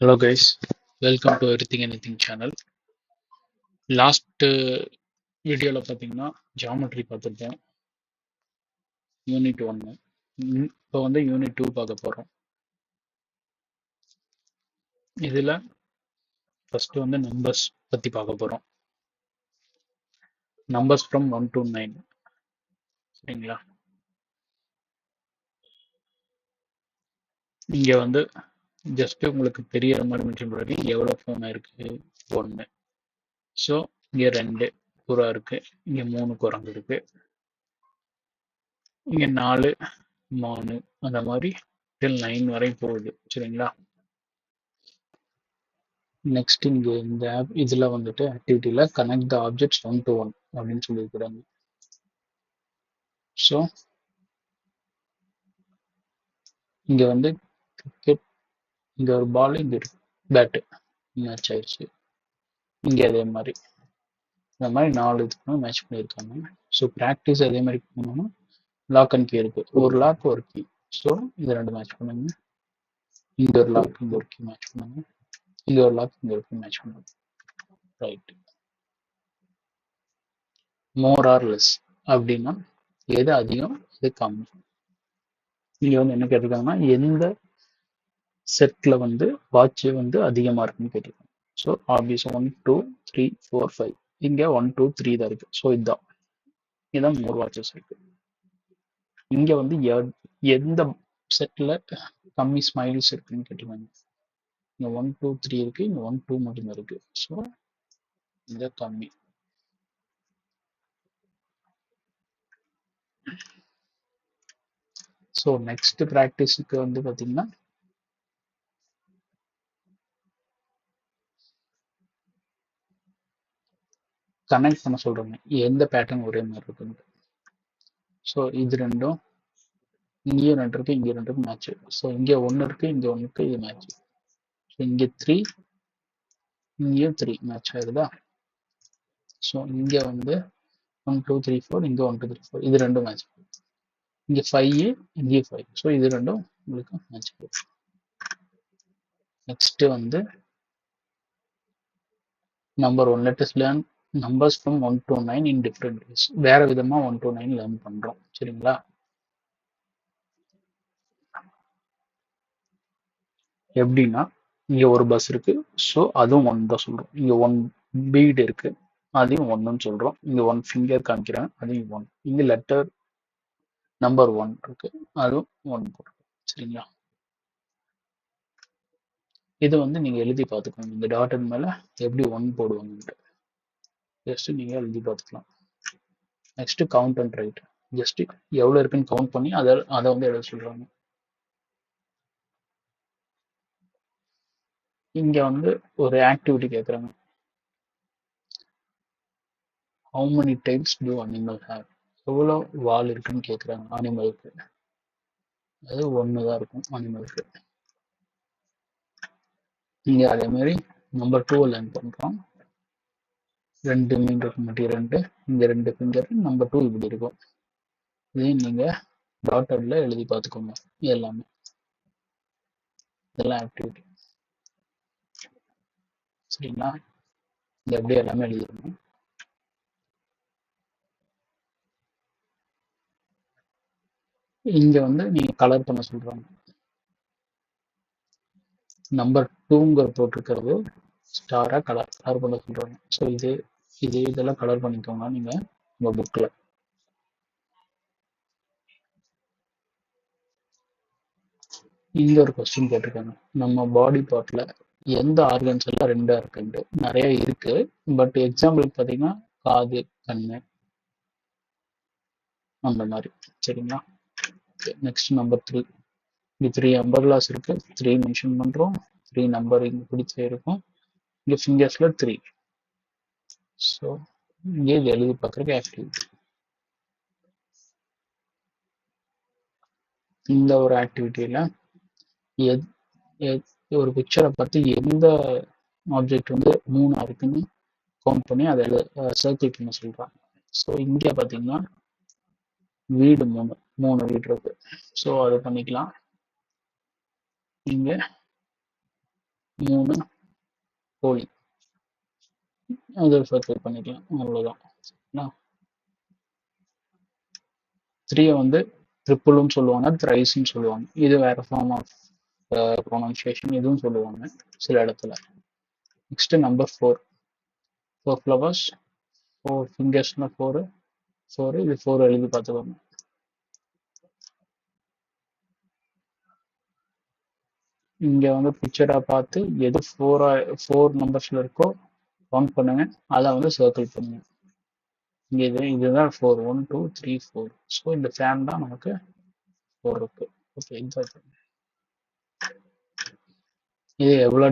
Hello guys welcome to everything anything channel last வீடியோவில் பார்த்தீங்கன்னா geometry பார்த்துருக்கேன். யூனிட் ஒன்று இப்போ வந்து யூனிட் டூ பார்க்க போகிறோம் இதில் ஃபஸ்ட்டு வந்து நம்பர்ஸ் பற்றி பார்க்க போகிறோம் numbers from one to nine சரிங்களா? இங்கே வந்து ஜஸ்ட் உங்களுக்கு பெரிய மாதிரி மென்ஷன் பண்ணி எவ்வளோ ஃபோன் இருக்கு? ஒன்று ஸோ இங்கே ரெண்டு. புறா இருக்கு. இங்கே மூணு குரங்கு இருக்கு. இங்கே நாலு மானு அந்த மாதிரி டில் நைன் வரையும் போகுது. சரிங்களா? நெக்ஸ்ட் இங்கே இந்த ஆப் இதில் வந்துட்டு ஆக்டிவிட்டியில் connect the objects one to one அப்படின்னு சொல்லியிருக்கிறாங்க. ஸோ இங்கே வந்து கிரிக்கெட் இங்கே ஒரு பால் இங்கே இருக்கு. பேட்டு மேட்ச் ஆயிடுச்சு. இங்கே அதே மாதிரி. இந்த மாதிரி நாலு இதுக்கு மேட்ச் பண்ணியிருக்காங்க. ஸோ ப்ராக்டிஸ் அதே மாதிரி பண்ணணும்னா லாக் அண்ட் கீ இருக்கு. ஒரு லாக் ஒரு கீ ஸோ இது ரெண்டு மேட்ச் பண்ணுங்க. இங்க ஒரு லாக் இங்க ஒரு கீ மேட்ச் பண்ணுங்க. இங்க ஒரு லாக் இங்க ஒரு கீ மேட்ச் பண்ணுங்க. ரைட் மோர் ஆர் லெஸ் அப்படின்னா எது அதிகம் எது கம்மி? இங்க வந்து என்ன கேட்டிருக்காங்கன்னா எந்த செட்டில் வந்து வாட்ச் வந்து அதிகமாக இருக்குன்னு கேட்டிருக்காங்க. So obvious one two three four five இங்கே ஒன் டூ த்ரீ தான் இருக்குது ஸோ இதுதான் இதுதான் மோர் வாட்சஸ் இருக்குது இங்கே வந்து எ- எந்த செட்டில் கம்மி ஸ்மைல்ஸ் இருக்குன்னு கேட்டிருக்காங்க. இங்கே ஒன் டூ த்ரீ இருக்குது இங்கே ஒன் டூ மட்டும்தான் இருக்குது ஸோ இந்த கம்மி. ஸோ நெக்ஸ்ட் ப்ராக்டிஸுக்கு வந்து பார்த்தீங்கன்னா கனெக்ட் பண்ண சொல்றாங்க எந்த பேட்டர்ன் ஒரே மாதிரி இருக்குன்னு ஸோ இது ரெண்டும் இங்கேயும் ரெண்டு இருக்கு இங்கே ரெண்டு இருக்கு மேட்ச் ஸோ இங்கே ஒன்று இருக்கு இங்கே ஒன்று இருக்கு இது மேட்ச் ஸோ இங்கே த்ரீ இங்கேயும் த்ரீ மேட்ச் ஆகுதா? ஸோ இங்கே வந்து ஒன் டூ த்ரீ ஃபோர் இங்கே ஒன் டூ த்ரீ ஃபோர் இது ரெண்டும் மேட்ச் இங்கே ஃபைவ் இங்கே ஃபைவ் ஸோ இது ரெண்டும் உங்களுக்கு மேட்ச் ஆகுது. நெக்ஸ்ட்டு வந்து number one let's learn numbers from one to nine in different ways வேற விதமாக ஒன் டு நைன் லேர்ன் பண்ணுறோம் சரிங்களா? எப்படின்னா இங்கே ஒரு பஸ் இருக்கு. ஸோ அதுவும் ஒன் தான் சொல்கிறோம் இங்கே ஒன் பீட் இருக்கு. அதையும் ஒன்றுன்னு சொல்கிறோம் இங்கே ஒன் ஃபிங்கர் காமிக்கிறேன். அதையும் ஒன் இங்கே லெட்டர் நம்பர் ஒன் இருக்கு. அதுவும் ஒன் போடுறோம் சரிங்களா? இது வந்து நீங்கள் எழுதி பார்த்துக்கோங்க. இந்த டாட்டன் மேலே எப்படி ஒன் போடுவாங்கன்ட்டு. ஜஸ்ட் நீங்க எழுதி பார்த்துக்கலாம். Next count and write just எவ்வளவு இருக்குன்னு கவுண்ட் பண்ணி அதை அதை வந்து எழுத சொல்றாங்க. இங்க வந்து ஒரு ஆக்டிவிட்டி கேட்குறாங்க how many types to animal hair எவ்வளோ வால் இருக்குன்னு கேட்குறாங்க அனிமலுக்கு அது ஒன்று தான் இருக்கும் அனிமலுக்கு இங்கே அதே மாதிரி நம்பர் டூ லேர்ன் பண்றோம் ரெண்டு மீன் இருக்க மாட்டேங்க ரெண்டு இங்க ரெண்டு ஃபிங்கர் நம்பர் டூ இப்படி இருக்கும். இதையும் நீங்க டாட்டர்ல எழுதி பார்த்துக்கோங்க. எல்லாமே. இதெல்லாம் ஆக்டிவிட்டி சரிங்களா? இது அப்படியே எல்லாமே எழுதிடணும். இங்க வந்து நீங்க கலர் பண்ண சொல்றாங்க. நம்பர் டூங்கிற போட்டிருக்கிறது ஸ்டாரா கலர் கலர் பண்ண சொல்றாங்க. ஸோ இது இது இதெல்லாம் கலர் பண்ணிக்கோங்க நீங்க உங்க புக்ல இங்க ஒரு கொஸ்டின் கேட்டிருக்காங்க. நம்ம பாடி பார்ட்ல எந்த ஆர்கன்ஸ் எல்லாம் ரெண்டா இருக்குன்ட்டு. நிறைய இருக்கு. பட் எக்ஸாம்பிளுக்கு பாத்தீங்கன்னா காது கண்ணு. அந்த மாதிரி. சரிங்களா? நெக்ஸ்ட் நம்பர் த்ரீ இங்க த்ரீ அம்பர்லாஸ் இருக்கு. த்ரீ மென்ஷன் பண்றோம். த்ரீ நம்பர் இங்க பிடிச்ச இருக்கும். இங்க ஃபிங்கர்ஸ்ல த்ரீ ஸோ இங்கே எழுதி பார்க்கறதுக்கு ஆக்டிவிட்டி இந்த ஒரு ஆக்டிவிட்டியில எத் ஒரு பிக்சரை பார்த்து எந்த ஆப்ஜெக்ட் வந்து மூணு இருக்குன்னு கவுண்ட் பண்ணி அதை சர்க்கிள் பண்ண சொல்றாங்க. ஸோ இங்கே பார்த்தீங்கன்னா வீடு மூணு மூணு வீடு இருக்கு. ஸோ அதை பண்ணிக்கலாம். இங்க மூணு கோழி. அதை சர்க்கிள் பண்ணிக்கலாம். அவ்வளோதான் த்ரீயை வந்து ட்ரிப்புளும் சொல்லுவாங்க த்ரைஸ்ன்னு சொல்லுவாங்க. இது வேற ஃபார்ம் ஆஃப் ப்ரொனன்சியேஷன் இதுவும் சொல்லுவாங்க சில இடத்துல. Next number four four flowers four ஃபிங்கர்ஸ்னா four four இது ஃபோர் எழுதி பார்த்துக்கோங்க. இங்கே வந்து பிக்சராக பார்த்து எது ஃபோரா ஃபோர் நம்பர்ஸில் இருக்கோ கவுண்ட் பண்ணுங்க. அதை வந்து சர்க்கிள் பண்ணுங்க. இங்கே இது இதுதான் four one two three four so இந்த ஃபேன் தான் நமக்கு ஃபோர் இருக்கு. ஓகே எக்ஸாக்ட் இது எவ்வளோ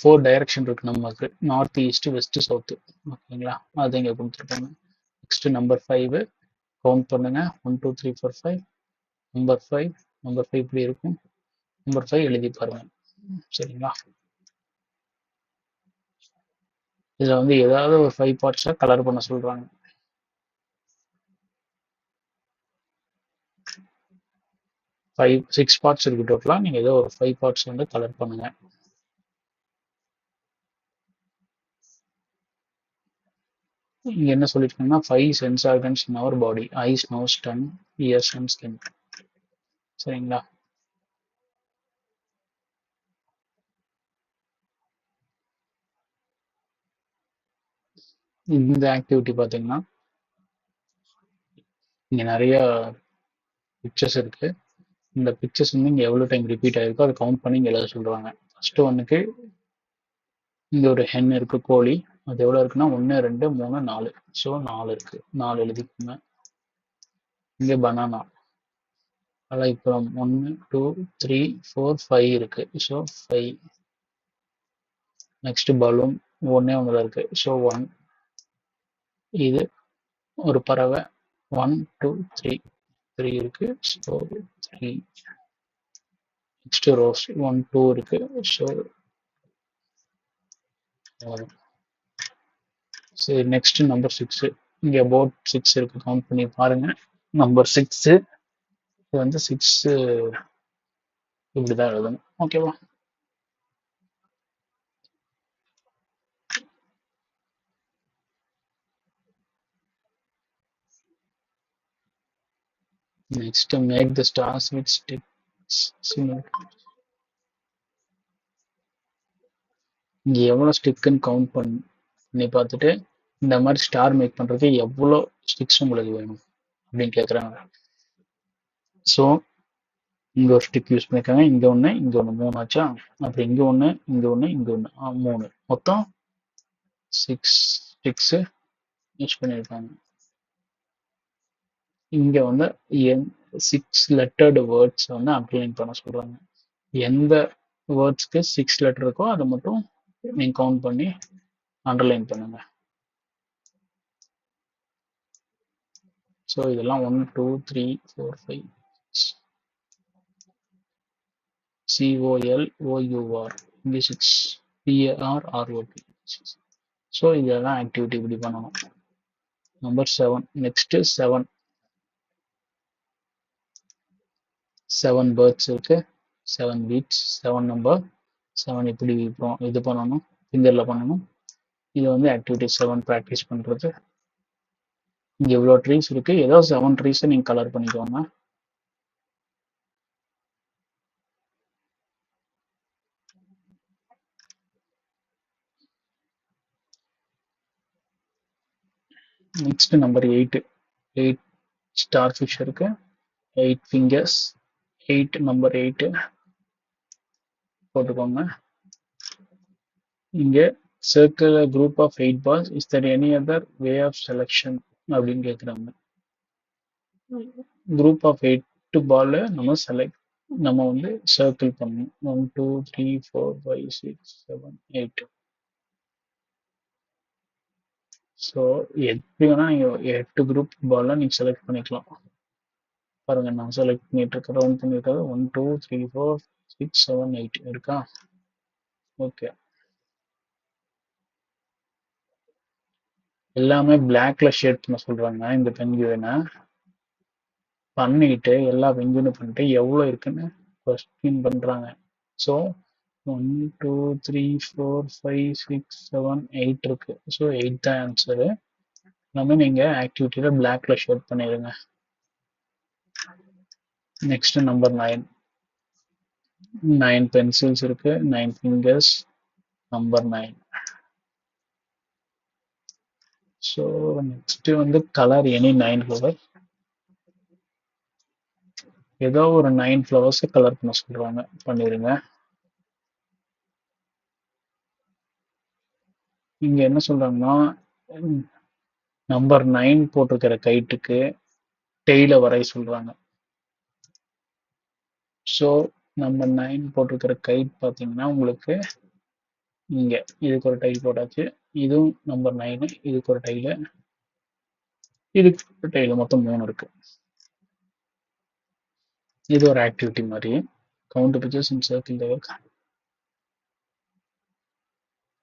ஃபோர் டைரக்ஷன் இருக்கு நமக்கு. நார்த் ஈஸ்ட் வெஸ்ட் சவுத்து ஓகேங்களா? அது இங்கே கொடுத்துருக்காங்க. நெக்ஸ்ட் நம்பர் ஃபைவ் கவுண்ட் பண்ணுங்க. One two three four five number five number five இப்படி இருக்கும். நம்பர் ஃபைவ் எழுதி பாருங்க. சரிங்களா? இதில் வந்து ஏதாவது ஒரு ஃபைவ் பார்ட்ஸாக கலர் பண்ண சொல்கிறாங்க ஃபைவ் சிக்ஸ் பார்ட்ஸ் இருக்கு டோட்டலாக நீங்கள் ஏதோ ஒரு ஃபைவ் பார்ட்ஸ் வந்து கலர் பண்ணுங்க. இங்க என்ன சொல்லியிருக்காங்கன்னா five sense organs in our body eyes nose tongue ears and skin சரிங்களா? இந்த ஆக்டிவிட்டி பார்த்தீங்கன்னா இங்கே நிறைய பிக்சர்ஸ் இருக்கு. இந்த பிக்சர்ஸ் வந்து இங்கே எவ்வளோ டைம் ரிப்பீட் ஆகிருக்கோ அதை கவுண்ட் பண்ணி இங்கே எழுத சொல்கிறாங்க ஃபஸ்ட்டு ஒன்றுக்கு இங்கே ஒரு ஹென் இருக்கு கோழி. அது எவ்வளோ இருக்குன்னா ஒன்னு ரெண்டு மூணு நாலு. ஸோ நாலு இருக்கு. நாலு எழுதிக்கோங்க. இங்கே பனானா அப்புறம் ஒன்னு டூ த்ரீ ஃபோர் ஃபைவ் இருக்கு. ஸோ ஃபைவ் நெக்ஸ்ட் பலூன் ஒன்னே ஒன்றில் இருக்கு. ஸோ ஒன் இது ஒரு பறவை. ஒன் டூ த்ரீ த்ரீ இருக்கு. So three next rose one two இருக்கு. ஸோ சரி நெக்ஸ்ட் நம்பர் சிக்ஸ் இங்க போட் சிக்ஸ் இருக்கு. கவுண்ட் பண்ணி பாருங்க. நம்பர் சிக்ஸ் இது வந்து சிக்ஸ் இப்படிதான் எழுதணும். ஓகேவா Next, uh, make the stars with sticks. Similar. இங்க எவ்வளவு ஸ்டிக்குன்னு கவுண்ட் பண்ணி. பார்த்துட்டு இந்த மாதிரி ஸ்டார் மேக் பண்றதுக்கு எவ்வளோ ஸ்டிக்ஸ் உங்களுக்கு வேணும் அப்படின்னு கேட்குறாங்க ஸோ இங்க ஒரு ஸ்டிக் யூஸ் பண்ணிருக்காங்க. இங்க ஒண்ணு இங்க ஒண்ணு மூணு ஆச்சா? அப்புறம் இங்க ஒண்ணு இங்க ஒண்ணு இங்க ஒண்ணு. மூணு. மொத்தம் சிக்ஸ் ஸ்டிக்ஸ் யூஸ் பண்ணியிருக்காங்க இங்க வந்து சிக்ஸ் லெட்டர்டு வேர்ட்ஸ் வந்து அண்டர்லைன் பண்ண சொல்றாங்க. எந்த வேர்ட்ஸ்க்கு சிக்ஸ் லெட்டர் இருக்கோ அதை மட்டும் நீங்க கவுண்ட் பண்ணி அண்டர்லைன் பண்ணுங்க. ஸோ இதெல்லாம் one two three four five C O L O U R இங்கே six P A R R O P so இதெல்லாம் ஆக்டிவிட்டி இப்படி பண்ணணும். Number seven next seven seven birds இருக்கு. Seven beads seven number seven இப்படி இது பண்ணணும் ஃபிங்கரில் பண்ணணும். இது வந்து ஆக்டிவிட்டி செவன் ப்ராக்டிஸ் பண்ணுறது இங்கே இவ்வளோ ட்ரீஸ் இருக்கு. ஏதோ செவன் ட்ரீஸை நீங்கள் கலர் பண்ணிக்கோங்க. Next number eight eight star fish இருக்கு. Eight fingers eight number eight போட்டுக்கோங்க. இங்கே circle group of eight pass is there any other way of selection அப்படின்னு கேட்குறாங்க. குரூப் ஆஃப் எயிட் பால் நம்ம செலக்ட் நம்ம வந்து சர்க்கிள் பண்ணணும். One two three four five six seven eight so எப்படி வேணால் நீங்கள் எட்டு குரூப் பால்லாம் நீங்கள் செலக்ட் பண்ணிக்கலாம். பாருங்க நான் செலக்ட் பண்ணிட்டு இருக்க round பண்ணிருக்கிறது one two three four six seven eight இருக்கா? ஓகே எல்லாமே பிளாக்ல ஷேட் பண்ண சொல்றாங்க இந்த பென்குவினை பண்ணிட்டு எல்லா பென்குவினும் பண்ணிட்டு எவ்வளோ இருக்குன்னு கொஸ்டின் பண்றாங்க. So one two three four five six seven eight இருக்கு. ஸோ எயிட் தான் ஆன்சரு எல்லாமே நீங்கள் ஆக்டிவிட்டியில் பிளாக்ல ஷேட் பண்ணிடுங்க. Next number nine nine pencils இருக்கு. Nine fingers number nine so next வந்து கலர் எனி நைன் ஃப்ளவர் ஏதோ ஒரு நைன் ஃப்ளவர்ஸை கலர் பண்ண சொல்றாங்க. பண்ணிடுங்க இங்க என்ன சொல்றாங்கன்னா நம்பர் நைன் போட்டிருக்கிற கைட்டுக்கு டெய்ல வரைய சொல்றாங்க. ஸோ நம்ம நைன் போட்டிருக்கிற கைட் பார்த்தீங்கன்னா உங்களுக்கு இங்க இதுக்கு ஒரு டைல் போட்டாச்சு. இதுவும் நம்பர் நைனு இதுக்கு ஒரு டைலு இதுக்கு ஒரு டைலு மொத்தம் மூணு இருக்கு. இது ஒரு ஆக்டிவிட்டி மாதிரி. Count pictures in circle the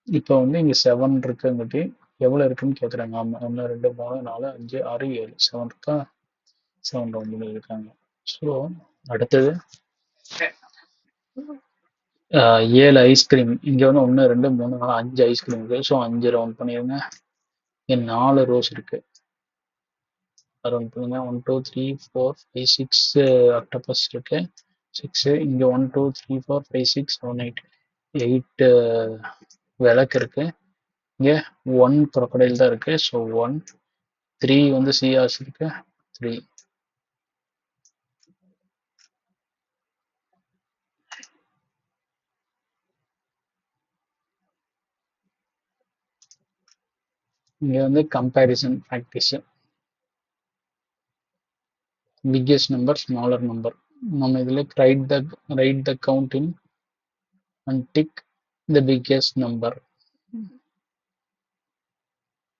இப்போ வந்து இங்க செவன் இருக்குங்காட்டி எவ்வளவு இருக்குன்னு கேட்குறாங்க ஆமாம் ஒன்று ரெண்டு மூணு நாலு அஞ்சு ஆறு ஏழு. செவன் இருக்கா? செவன் ரவுண்ட் இருக்காங்க. ஸோ அடுத்தது ஆஹ் ஏழு ஐஸ்கிரீம் இங்க வந்து ஒன்று ரெண்டு மூணு நாலு அஞ்சு ஐஸ்கிரீம் இருக்கு. ஸோ அஞ்சு ரவுண்ட் பண்ணிடுங்க இங்கே நாலு ரோஸ் இருக்கு. ரவுண்ட் பண்ணுங்க. One two three four five six octopus இருக்கு. சிக்ஸ் இங்கே one two three four five six seven eight eight விளக்கு இருக்கு. இங்கே ஒன் crocodile தான் இருக்கு. ஸோ ஒன் த்ரீ வந்து சிஆர்ஸ் இருக்கு. த்ரீ இங்கே வந்து comparison practice biggest number smaller number நம்ம இதில் write the write the count in and tick the biggest number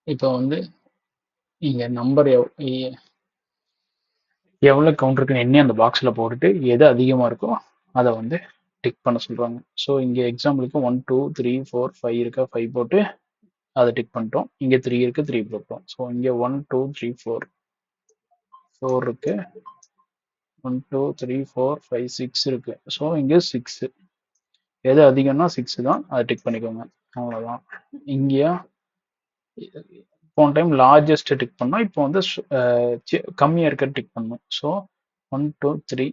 இப்போ வந்து இங்கே நம்பர் எவ்வளவு கவுண்ட் இருக்குன்னு எண்ணி அந்த பாக்ஸில் போட்டுட்டு எது அதிகமாக இருக்கோ அதை வந்து டிக் பண்ண சொல்கிறாங்க ஸோ இங்கே எக்ஸாம்பிளுக்கு one two three four five இருக்கா? ஃபைவ் போட்டு அதை டிக் பண்ணிட்டோம். இங்கே த்ரீ இருக்குது த்ரீ போட்டோம். ஸோ இங்கே one two three four four இருக்கு. One two three four five six இருக்கு. ஸோ இங்கே சிக்ஸு எது அதிகம்னா சிக்ஸு தான். அதை டிக் பண்ணிக்கோங்க. அவ்வளோதான் இங்கேயா? போன டைம் லார்ஜஸ்ட் டிக் பண்ணோம். இப்போ வந்து கம்மியாக இருக்க டிக் பண்ணும். So one two three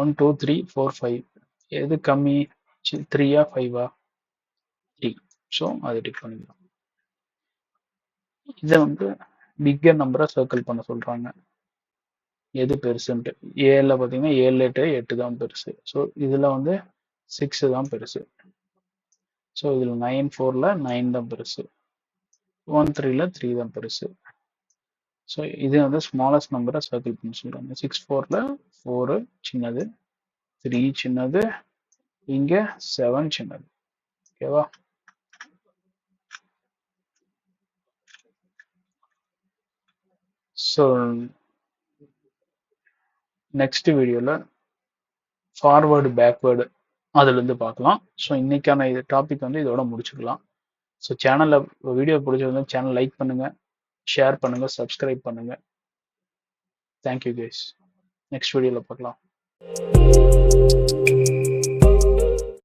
one two three four five எது கம்மி? த்ரீயா ஃபைவா ஸோ அது டிக் பண்ணிக்கலாம் இதை வந்து பிக்கர் நம்பரை சர்க்கிள் பண்ண சொல்றாங்க. எது பெருசுன்ட்டு. ஏழில் பார்த்தீங்கன்னா ஏழு எட்டு எட்டு தான் பெருசு. ஸோ இதில் வந்து சிக்ஸ் தான் பெருசு. ஸோ இதில் நைன் ஃபோரில் நைன் தான் பெருசு. ஒன் த்ரீல த்ரீ தான் பெருசு. ஸோ இது வந்து ஸ்மாலஸ்ட் நம்பரை சர்க்கிள் பண்ண சொல்றாங்க. சிக்ஸ் ஃபோரில் ஃபோரு சின்னது த்ரீ சின்னது இங்கே செவன் சின்னது. ஓகேவா ஸோ நெக்ஸ்ட் வீடியோவில் ஃபார்வேர்டு பேக்வேர்டு அதுலேருந்து பார்க்கலாம். ஸோ இன்றைக்கான இது டாபிக் வந்து இதோட முடிச்சுக்கலாம். ஸோ சேனலில் வீடியோ பிடிச்சிருந்தா சேனல் லைக் பண்ணுங்கள் ஷேர் பண்ணுங்கள் சப்ஸ்கிரைப் பண்ணுங்கள் தேங்க்யூ கைஸ் நெக்ஸ்ட் வீடியோவில் பார்க்கலாம்.